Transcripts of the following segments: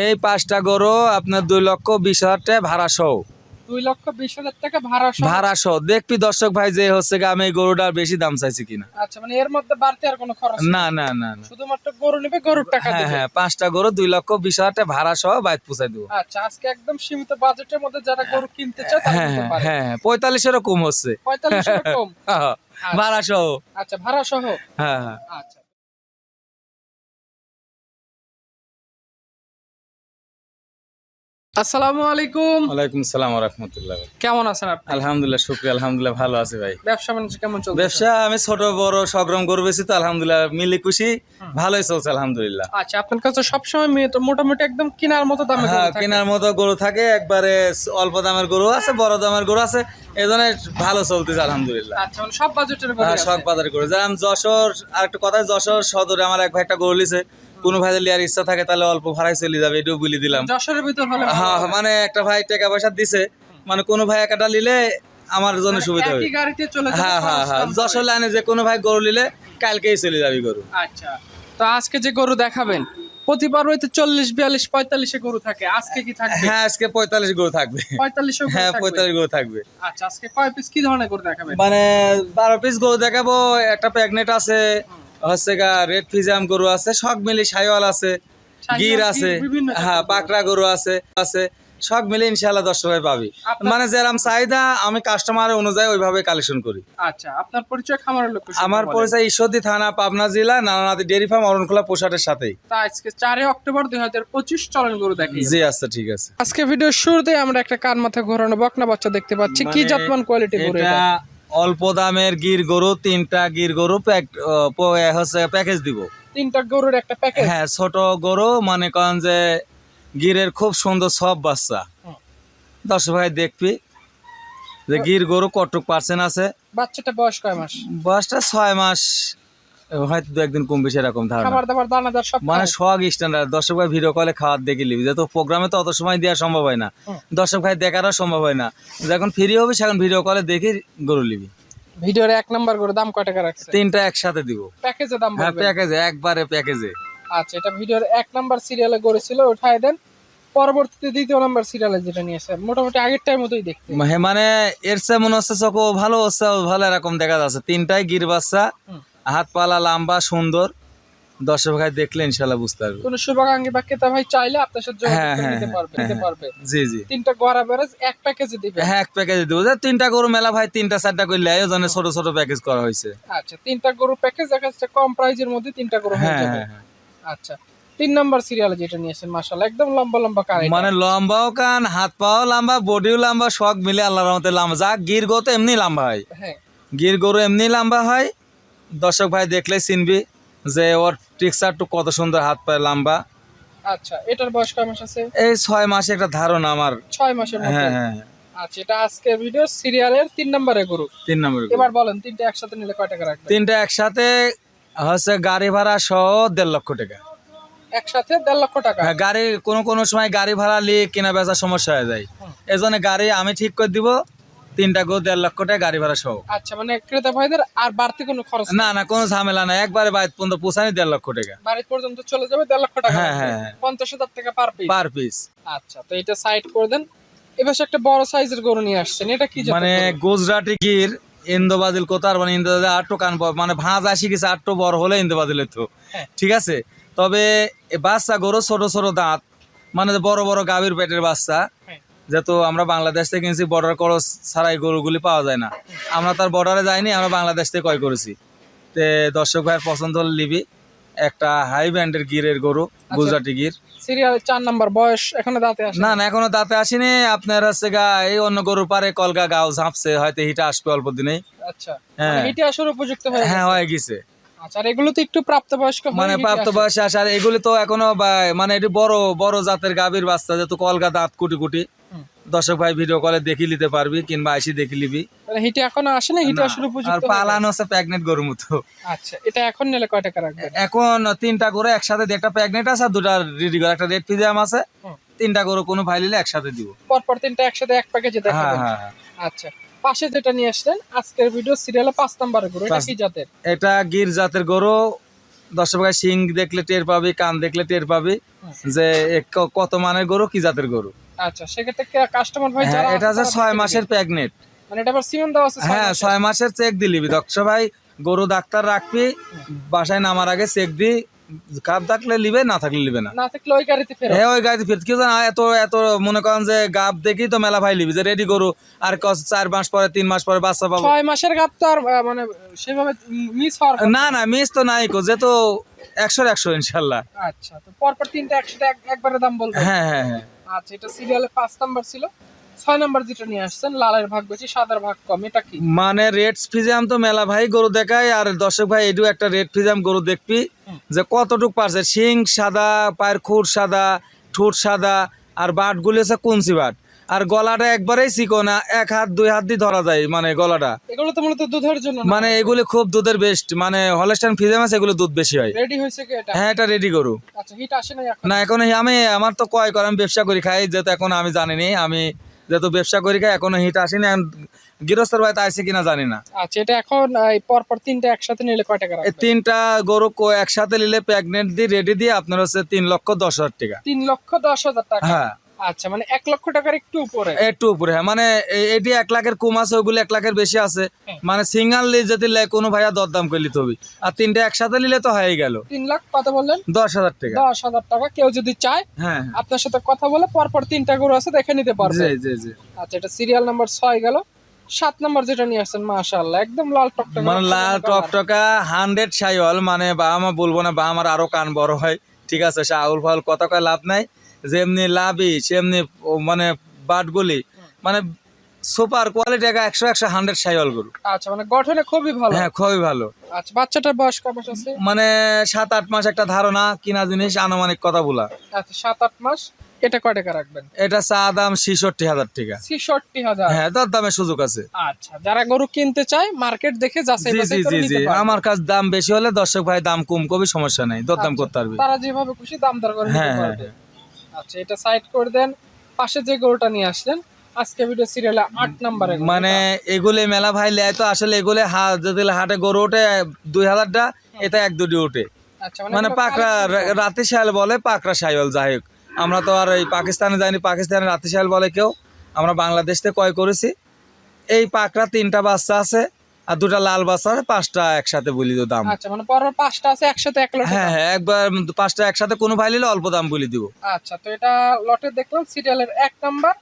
এই পাঁচটা গরু আপনার দুই লক্ষ বিশ হাজার টাকা ভাড়া সহ। দুই লক্ষ বিশ হাজার টাকা ভাড়া সহ। ভাড়া সহ। দেখবি দর্শক ভাই যে হচ্ছে গা আমি এই গরুটার বেশি দাম চাইছি কিনা। আচ্ছা মানে এর মধ্যে বাড়তি আর কোনো খরচ না না না না। শুধুমাত্র গরু নেবে গরুর টাকা হ্যাঁ দেবে? হ্যাঁ পাঁচটা গরু দুই লক্ষ বিশ হাজার টাকা ভাড়া সহ বাইক দেবো। আচ্ছা আজকে একদম সীমিত বাজেটের মধ্যে যারা গরু কিনতে চায় তারা হ্যাঁ নিতে হ্যাঁ পারে। হ্যাঁ হ্যাঁ পঁয়তাল্লিশেরও কম হচ্ছে। পঁয়তাল্লিশ কম? হ্যাঁ, ভাড়া সহ। আচ্ছা ভাড়া সহ? হ্যাঁ হ্যাঁ। আচ্ছা। আসসালামু আলাইকুম। ওয়ালাইকুম সালাম রহমতুল্লাহ। কেমন আছেন আপনি? আলহামদুলিল্লাহ শুক্রিয়া। আলহামদুলিল্লাহ ভালো আছে ভাই। ব্যবসা বাণিজ্য কেমন চলছে? ব্যবসা আমি ছোট বড় সংগ্রাম গরু তো আলহামদুলিল্লাহ মিলে খুশি। ভালোই চলছে আলহামদুলিল্লাহ। আচ্ছা আপনার কাছে সবসময় মেয়ে মোটামুটি একদম কেনার মতো দামে হ্যাঁ গরু থাকে। কেনার মতো গরু থাকে একবারে অল্প দামের গরু আছে বড় দামের গরু আছে এই জন্য ভালো চলতেছে আলহামদুলিল্লাহ। আচ্ছা মানে সব বাজেটের গরু হ্যাঁ। শখ বাজার করে যেমন যশোর আর একটা কথা যশোর সদরে আমার এক ভাই একটা গরু লিছে। কোনো ভাই লিয়ার ইচ্ছা থাকে তাহলে অল্প ভাড়ায় চলে যাবে এটাও বলে দিলাম। যশোরের ভিতর হলে হ্যাঁ মানে একটা ভাই টাকা পয়সা দিছে মানে কোনো ভাই একটা নিলে আমার জন্য মানে সুবিধা হবে। গাড়িতে চলে যাবে হ্যাঁ হ্যাঁ হ্যাঁ যশোর লাইনে যে কোনো ভাই গরু নিলে কালকেই চলে যাবে গরু। আচ্ছা তো আজকে যে গরু দেখাবেন প্রতিবার হয়তো চল্লিশ বিয়াল্লিশ পঁয়তাল্লিশে গরু থাকে আজকে কি থাকবে? হ্যাঁ আজকে পঁয়তাল্লিশ গরু থাকবে। পঁয়তাল্লিশে হ্যাঁ পঁয়তাল্লিশ গরু থাকবে। আচ্ছা আজকে কয় পিস কি ধরনের গরু দেখাবেন? মানে বারো পিস গরু দেখাবো একটা প্যাগনেট আছে হচ্ছে গা রেড ফিজাম গরু আছে সব মিলি সাইওয়াল আছে গির আছে হ্যাঁ পাকড়া গরু আছে আছে সব মিলে ইনশাল্লাহ দশ টাকায় পাবি। মানে যেরকম চাহিদা আমি কাস্টমার অনুযায়ী ওইভাবে কালেকশন করি। আচ্ছা আপনার পরিচয় খামারের লোক আমার পরিচয় ঈশ্বরদী থানা পাবনা জেলা নানানাদি ডেয়ারি ফার্ম অরণখোলা পোশাটের সাথেই। তা আজকে চারই অক্টোবর দুই হাজার পঁচিশ চলন গরু দেখি জি আচ্ছা ঠিক আছে। আজকে ভিডিওর শুরুতে আমরা একটা কান মাথা ঘোরানো বকনা বাচ্চা দেখতে পাচ্ছি। কি মানে জাতমান কোয়ালিটি এটা? অল্প দামের গির গরু তিনটা গির গরু প্যাক হচ্ছে প্যাকেজ দিব। তিনটা গরুর একটা প্যাকেজ হ্যাঁ ছোট গরু মনে করেন যে গিরের খুব সুন্দর সব বাচ্চা। দশ ভাই দেখবি যে গির গরু কটুক পার্সেন্ট আছে? বাচ্চাটা বয়স কয় মাস? বয়সটা ছয় মাস। হয়তো দু একদিন কম বেশি এরকম ধারণা দাবার দানাদার সব মানে খায়? স্ট্যান্ডার্ড দর্শক ভাই ভিডিও কলে খাওয়ার দেখে নিবি। যেহেতু প্রোগ্রামে তো অত সময় দেওয়া সম্ভব হয় না। দর্শক ভাই দেখারও সম্ভব হয় না। যখন ফ্রি হবে সেখন ভিডিও কলে দেখে গরু নিবি। ভিডিওর এক নাম্বার গরু দাম কয় টাকা রাখছে? তিনটা একসাথে দিব। প্যাকেজে দাম হ্যাঁ প্যাকেজে একবারে প্যাকেজে আচ্ছা এটা ভিডিওর এক নাম্বার সিরিয়ালে গরু ছিল দেন। পরবর্তীতে দ্বিতীয় নাম্বার সিরিয়ালে যেটা নিয়েছে মোটামুটি আগেরটার মতোই দেখতে। মানে এর চেয়ে মনে হচ্ছে চোখ ভালো হচ্ছে ভালো এরকম দেখা যাচ্ছে। তিনটাই গির বাচ্চা। হাত পালা লম্বা সুন্দর। দর্শক ভাই দেখলে ইনশাল্লাহ বুঝতে পারবে। কোন শুভাকাঙ্ক্ষী বা ক্রেতা ভাই চাইলে আপনার সাথে যোগাযোগ হ্যাঁ, করে হ্যাঁ, নিতে হ্যাঁ, পারবে নিতে। পারবে। জি জি। তিনটা গড়া বেরাজ এক প্যাকেজে দিবে। হ্যাঁ এক প্যাকেজে দেবো। যে তিনটা গরু মেলা ভাই তিনটা চারটা ছোট ছোট প্যাকেজ করা হয়েছে। আচ্ছা তিনটা গরু প্যাকেজ দেখা যাচ্ছে কম প্রাইজের মধ্যে তিনটা গরু হয়ে যাবে। আচ্ছা তিন নাম্বার সিরিয়ালে যেটা নিয়েছেন মাশাআল্লাহ একদম লম্বা লম্বা কার মানে লম্বাও কান হাত পাও লম্বা বডিও লম্বা শখ মিলে আল্লাহর রহমতে লম্বা। যা গির গরু তো এমনি লম্বা হয়। হ্যাঁ। গির গরু এমনি লম্বা হয়। দর্শক ভাই দেখলে চিনবি যে ওর টিক্সারটু কত সুন্দর হাত পায়ে লম্বা। আচ্ছা এটার বয়স কয় মাস আছে? এই ছয় মাসে একটা ধারণা আমার। ছয় মাসের মতো হ্যাঁ হ্যাঁ। আচ্ছা এটা আজকে ভিডিও সিরিয়ালের তিন নম্বরে গরু তিন নম্বর গরু। এবার বলেন তিনটা একসাথে নিলে কয় টাকা রাখবেন? তিনটা একসাথে হচ্ছে গাড়ি ভাড়া সহ দেড় লক্ষ টাকা। একসাথে দেড় লক্ষ টাকা? হ্যাঁ, গাড়ি কোনো কোনো সময় গাড়ি ভাড়া নিয়ে কেনা বেচা সমস্যা হয়ে যায়। এই জন্য গাড়ি আমি ঠিক করে দিব তিনটা গো দেড় লক্ষ টাকা গাড়ি ভাড়া সহ। আচ্ছা মানে ক্রেতা ভাইদের আর বাড়তি কোনো খরচ না না কোনো ঝামেলা না একবারে বাইর পর্যন্ত পোষানি দেড় লক্ষ টাকা। বাড়ি পর্যন্ত চলে যাবে দেড় লক্ষ টাকা হ্যাঁ, হ্যাঁ, হ্যাঁ। পঞ্চাশ হাজার টাকা পার পিস পার পিস আচ্ছা তো এটা সাইড করে দেন। এবার একটা বড় সাইজের গরু নিয়ে আসছেন। এটা কি মানে গুজরাটি গির ইন্দোবাদিল কোতার মানে ইন্দোবাদিল আটটো কান মানে ভাঁজ আসি গেছে আটটো বড় হলে ইন্দোবাদিল তো হ্যাঁ। ঠিক আছে? তবে বাচ্চা গরু ছোট ছোট দাঁত মানে বড় বড় গাভীর পেটের বাচ্চা। হ্যাঁ। যেহেতু আমরা বাংলাদেশ থেকে কিনছি বর্ডার ক্রস ছাড়াই গরুগুলি পাওয়া যায় না। আমরা তার বর্ডারে যাইনি আমরা বাংলাদেশ থেকে ক্রয় করেছি। তে দর্শক ভাইয়ের পছন্দ হলে নিবি একটা হাই ব্যান্ডের গিরের গরু গুজরাটি গির। সিরিয়ালের চার নাম্বার বয়স এখনও দাঁতে আসে না না এখনও দাঁতে আসেনি। আপনার হচ্ছে গা এই অন্য গরুর পারে কলগা গাও ঝাঁপছে হয়তো হিটা আসবে অল্প দিনেই। আচ্ছা। হ্যাঁ। মানে হিটে আসার উপযুক্ত হয়ে হ্যাঁ হয়ে গেছে। আচ্ছা এগুলো তো একটু প্রাপ্তবয়স্ক মানে হিটে প্রাপ্ত আসে। বয়সে আসার এগুলি তো এখনও মানে এটি বড় বড় জাতের গাভীর বাচ্চা যেহেতু কলগা দাঁত কুটি কুটি। দর্শক ভাই ভিডিও কলে দেখি নিতে পারবি কিংবা আইসি দেখি নিবি। হিটে এখনও আসে না হিটে আর উপযুক্ত হয়ে পালানো হচ্ছে প্যাগনেট গরুর মতো। আচ্ছা এটা এখন নিলে কয় টাকা রাখবেন? এখন তিনটা গরু একসাথে একটা প্যাগনেট আছে আর দুটা রেডি করে একটা রেড ফিজাম আছে। তিনটা গরু কোনো ভাই নিলে একসাথে দিব। পরপর তিনটা একসাথে এক প্যাকেজে হ্যাঁ দেখাবেন। হ্যাঁ হ্যাঁ। আচ্ছা পাশে যেটা নিয়ে আসলেন আজকের ভিডিও সিরিয়ালে পাঁচ নাম্বারের গরু এটা কি জাতের? এটা গির জাতের গরু। দর্শক ভাই শিং দেখলে টের পাবি কান দেখলে টের পাবি। যে কত মানের গরু কি জাতের গরু? আচ্ছা সেক্ষেত্রে কাস্টমার ভাই হ্যাঁ যারা এটা আছে ছয় মাসের। প্রেগনেন্ট মানে এটা আবার সিমেন্ট দেওয়া আছে হ্যাঁ। ছয় মাসের চেক দিলিবি দর্শক ভাই গরু ডাক্তার রাখবি বাসায় নামার আগে চেক দি কাপ থাকলে লিবে না থাকলে লিবে না। না থাকলে ওই গাড়িতে ফেরত। হ্যাঁ ওই গাড়ি ফিরত। কেউ জানা এত এত মনে করেন যে গাব দেখি তো মেলা ভাই লিবি যে রেডি গরু আর কস- চার মাস পরে তিন মাস পরে বাচ্চা পাবো। ছয় মাসের গাপ তো আর মানে সেভাবে মিস হওয়ার না না মিস তো নাই কো যে তো একশোর একশো ইনশাল্লাহ। আচ্ছা তো পরপর তিনটা একসাথে এক- একবারে দাম বলব হ্যাঁ হ্যাঁ হ্যাঁ। আচ্ছা এটা সিরিয়ালে পাঁচ নাম্বার ছিল। ছয় নাম্বার যেটা নিয়ে আসছেন লালের ভাগ বেশি সাদার ভাগ কম এটা কি? মানে রেড ফিজাম তো মেলা ভাই গরু দেখায় আর দর্শক ভাই এটু একটা রেড ফিজাম গরু দেখবি যে কতটুক পারছে শিং সাদা পায়ের খুর সাদা ঠোঁট সাদা আর বাটগুলি হচ্ছে কুঞ্চি বাট। আর গলাটা একবারেই চিকনা এক হাত দুই হাত দিয়ে ধরা যায় মানে গলাটা। এগুলো তো মূলত দুধের জন্য মানে এগুলি খুব দুধের বেস্ট মানে হলস্টাইন ফিজাম আছে এগুলো দুধ বেশি হয়। রেডি হয়েছে কি এটা? হ্যাঁ এটা রেডি গরু। আচ্ছা হিট আসে না এখন? না এখন আমি আমার তো কয় করে আমি ব্যবসা করি খাই যেহেতু এখন আমি জানিনি আমি যেহেতু ব্যবসা করি খাই এখনও হিট আসেনি গৃহস্থর বাড়িতে আসছে কিনা জানি না। আচ্ছা এটা এখন পরপর তিনটা একসাথে নিলে কয় টাকা এই তিনটা গরু একসাথে নিলে প্রেগনেন্ট দিয়ে রেডি দিয়ে আপনার হচ্ছে তিন লক্ষ দশ হাজার টাকা। তিন লক্ষ দশ হাজার টাকা? হ্যাঁ। আচ্ছা মানে এক লক্ষ টাকার একটু উপরে? একটু উপরে হ্যাঁ মানে এটি এক লাখের কম আছে ওগুলো এক লাখের বেশি আছে। হ্যাঁ। মানে সিঙ্গাল লি যদি কোনো ভাইয়া দরদাম করে নিতে হবে। আর তিনটা একসাথে নিলে তো হয়ে গেল। তিন লাখ কত বললেন? দশ হাজার টাকা। দশ হাজার টাকা কেউ যদি চায় হ্যাঁ আপনার সাথে কথা বলে পরপর তিনটা গরু আছে দেখে নিতে পারবে। জি জি আচ্ছা এটা সিরিয়াল নাম্বার ছয় গেল। সাত নাম্বার যেটা নিয়ে আসছেন মাশাআল্লাহ একদম লাল টকটকে মানে লাল টকটকা হান্ড্রেড সাইওয়াল মানে বা আমার বলব না বা আমার আরও কান বড় হয়। ঠিক আছে সে আউল ফাউল কত কয় লাভ নাই। যেমনি লাভই সেমনি মানে বাটগুলি মানে সুপার কোয়ালিটি একা একশো একশো হান্ড্রেড সাইওয়াল গরু। আচ্ছা মানে গঠনে খুবই ভালো। হ্যাঁ খুবই ভালো। আচ্ছা বাচ্চাটার বয়স মাস আছে? মানে সাত আট মাস একটা ধারণা কিনা জিনিস আনুমানিক কথা বলা। আচ্ছা সাত আট মাস এটা কয় টাকা রাখবেন? এটা চা দাম ছিষট্টি হাজার টাকা। ছিষট্টি হাজার? হ্যাঁ দর দামের সুযোগ আছে। আচ্ছা যারা গরু কিনতে চায় মার্কেট দেখে যাচাই জি জি জি আমার কাছে দাম বেশি হলে দর্শক ভাই দাম কম কবি সমস্যা নাই দর দাম আচ্ছা, করতে পারবি। তারা যেভাবে খুশি দাম দর করে হ্যাঁ, হ্যাঁ, পারবে। আচ্ছা এটা সাইড করে দেন পাশে যে গরুটা নিয়ে আসলেন আজকে ভিডিও সিরিয়ালে আট নাম্বারে মানে এগুলি মেলা ভাই লেয় তো আসলে এগুলি যদি হাটে গরু ওঠে দুই হাজারটা এটা এক দুটি ওঠে। আচ্ছা মানে এগুলো পাকড়া রাতি শাল বলে পাকড়া সাইল যাই হোক। আমরা তো আর এই পাকিস্তানে যাইনি পাকিস্তানে রাতে শাল বলে কেউ। আমরা বাংলাদেশ থেকে ক্রয় করেছি। এই পাকড়া তিনটা বাচ্চা আছে। আর দুটা লাল বাচ্চা আছে পাঁচটা একসাথে বলি তো দাম। আচ্ছা মানে পরের পাঁচটা আছে একসাথে এক লটে হ্যাঁ হ্যাঁ একবার পাঁচটা একসাথে কোনো ভাই নিলে অল্প দাম বলে দিব। আচ্ছা তো এটা লটে দেখলাম সিরিয়ালের এক নাম্বার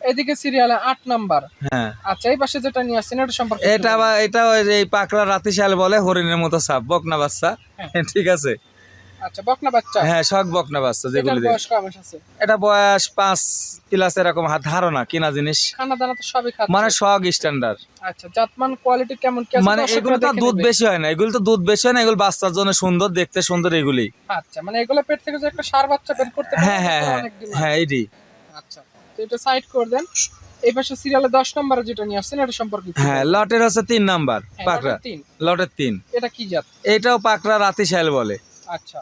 এদিকে সিরিয়ালে আট নাম্বার। হ্যাঁ। আচ্ছা এই পাশে যেটা নিয়ে আসছেন এটা সম্পর্কে এটা এটা ওই যে পাকড়া রাতি শাল বলে হরিণের মতো সাপ বকনা বাচ্চা। হ্যাঁ। ঠিক আছে? আচ্ছা বকনা বাচ্চা? হ্যাঁ শখ বকনা বাচ্চা যেগুলি বয়স মাস আছে? এটা বয়স পাঁচ প্লাস এরকম হাত ধারণা কিনা জিনিস। খানা দানা তো সবই খাচ্ছে। মানে শখ স্ট্যান্ডার্ড আচ্ছা জাতমান কোয়ালিটি কেমন? কি আছে? মানে এগুলো তো দুধ বেশি হয় না এগুলো তো দুধ বেশি হয় না এগুলো বাচ্চার জন্য সুন্দর দেখতে সুন্দর এগুলি। আচ্ছা মানে এগুলো পেট থেকে যে একটা সার বাচ্চা বের করতে হ্যাঁ হ্যাঁ এটা হ্যাঁ। হ্যাঁ এইটি আচ্ছা তো এটা সাইড করে দেন। এই পাশে সিরিয়ালে দশ নম্বরে যেটা নিয়ে আসছেন এটা সম্পর্কে হ্যাঁ লটের হচ্ছে তিন নাম্বার পাকড়া। লটের তিন। এটা কি জাত? এটাও পাকড়া রাতি শাল বলে। আচ্ছা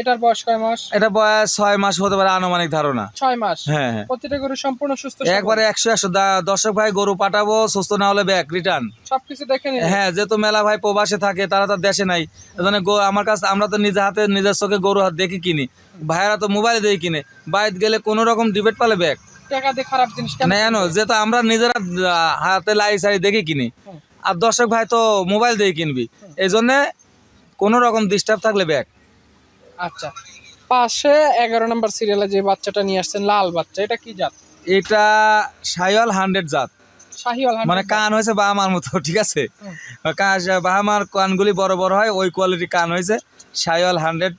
এটার বয়স কয় মাস? এটা বয়স ছয় মাস হতে পারে আনুমানিক ধারণা। ছয় মাস? হ্যাঁ হ্যাঁ। প্রতিটা গরু সম্পূর্ণ সুস্থ একবারে একশো একশো। দর্শক ভাই গরু পাঠাবো সুস্থ না হলে ব্যাক রিটার্ন সবকিছু দেখে হ্যাঁ যেহেতু মেলা ভাই প্রবাসে থাকে তারা দেশে নাই। এজন্য আমার কাছে আমরা তো নিজে হাতে নিজের চোখে গরু হাত দেখি কিনি। ভাইয়েরা তো মোবাইলে দেখে কিনে। বাইরে গেলে কোনো রকম ডিবেট পালে ব্যাগ টাকা দিয়ে খারাপ জিনিস কেন যেহেতু আমরা নিজেরা হাতে লাই সাই দেখে কিনি। আর দর্শক ভাই তো মোবাইল দিয়ে কিনবি। এই জন্যে কোনো রকম ডিস্টার্ব থাকলে ব্যাগ আচ্ছা পাশে এগারো নম্বর সিরিয়ালে যে বাচ্চাটা নিয়ে আসছেন লাল বাচ্চা এটা কি জাত? এটা সাইওয়াল হান্ড্রেড জাত। মানে কান হয়েছে বাহামার মতো ঠিক আছে? হুম। বাহামার কানগুলি বড় বড় হয় ওই কোয়ালিটি কান হয়েছে সাইওয়াল হান্ড্রেড।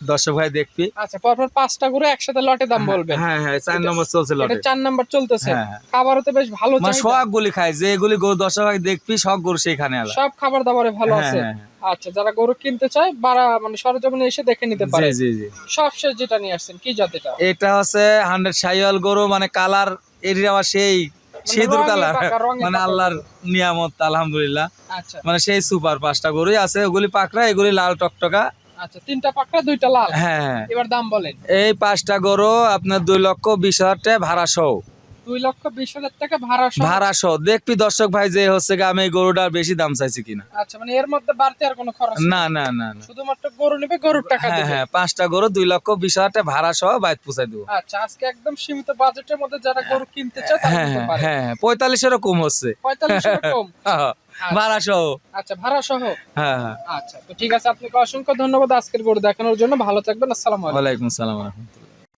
দর্শক ভাই দেখবি। আচ্ছা পরপর পাঁচটা গরু একসাথে লটে দাম বলবেন। হ্যাঁ হ্যাঁ চার নম্বর চলছে এটা লটে। চার নাম্বার চলতেছে। হ্যাঁ, হ্যাঁ। খাবারও তো বেশ ভালো মানে। গুলি খায় যে এগুলি গরু দর্শক ভাই দেখবি শখ গরু সেইখানে আলা। সব খাবার দাবারে ভালো হ্যাঁ, আছে। হ্যাঁ, আচ্ছা যারা গরু কিনতে চায় বাড়া মানে সরজমিনে এসে দেখে নিতে পারে জি জি। সবশেষ যেটা নিয়ে আসছেন কি জাত এটা? হচ্ছে হান্ড্রেড সাইওয়াল গরু মানে কালার এরিয়া আবার সেই সিঁদুর কালার। মানে আল্লাহর নিয়ামত আলহামদুলিল্লাহ। আচ্ছা। মানে সেই সুপার পাঁচটা গরুই আছে ওগুলি পাকড়া এগুলি লাল টকটকা আচ্ছা তিনটা পাকড়া দুইটা লাল। হ্যাঁ হ্যাঁ। এবার দাম বলেন। এই পাঁচটা গরু আপনার দুই লক্ষ বিশ হাজার টাকা ভাড়া সহ। দুই লক্ষ বিশ হাজার টাকা ভাড়া ভাড়া সহ। দেখবি দর্শক ভাই যে হচ্ছে আমি গরুটার বেশি দাম চাইছি কিনা। আচ্ছা মানে এর মধ্যে বাড়তি আর কোনো খরচ না না না না। শুধুমাত্র গরু নেবে গরুর টাকা হ্যাঁ হ্যাঁ পাঁচটা গরু দুই লক্ষ বিশ হাজার টাকা ভাড়া সহ পুষাই দেবো। আচ্ছা আজকে একদম সীমিত বাজেটের মধ্যে যারা গরু কিনতে চায় হ্যাঁ হ্যাঁ হ্যাঁ হ্যাঁ পঁয়তাল্লিশেরও কম হচ্ছে। পঁয়তাল্লিশ কম। হ্যাঁ, ভাড়া সহ। আচ্ছা ভাড়া সহ? হ্যাঁ হ্যাঁ। আচ্ছা তো ঠিক আছে আপনাকে অসংখ্য ধন্যবাদ আজকের গরু দেখানোর জন্য। ভালো থাকবেন আসসালামু আলাইকুম। ওয়ালাইকুম সালাম রহমতুল্লাহ।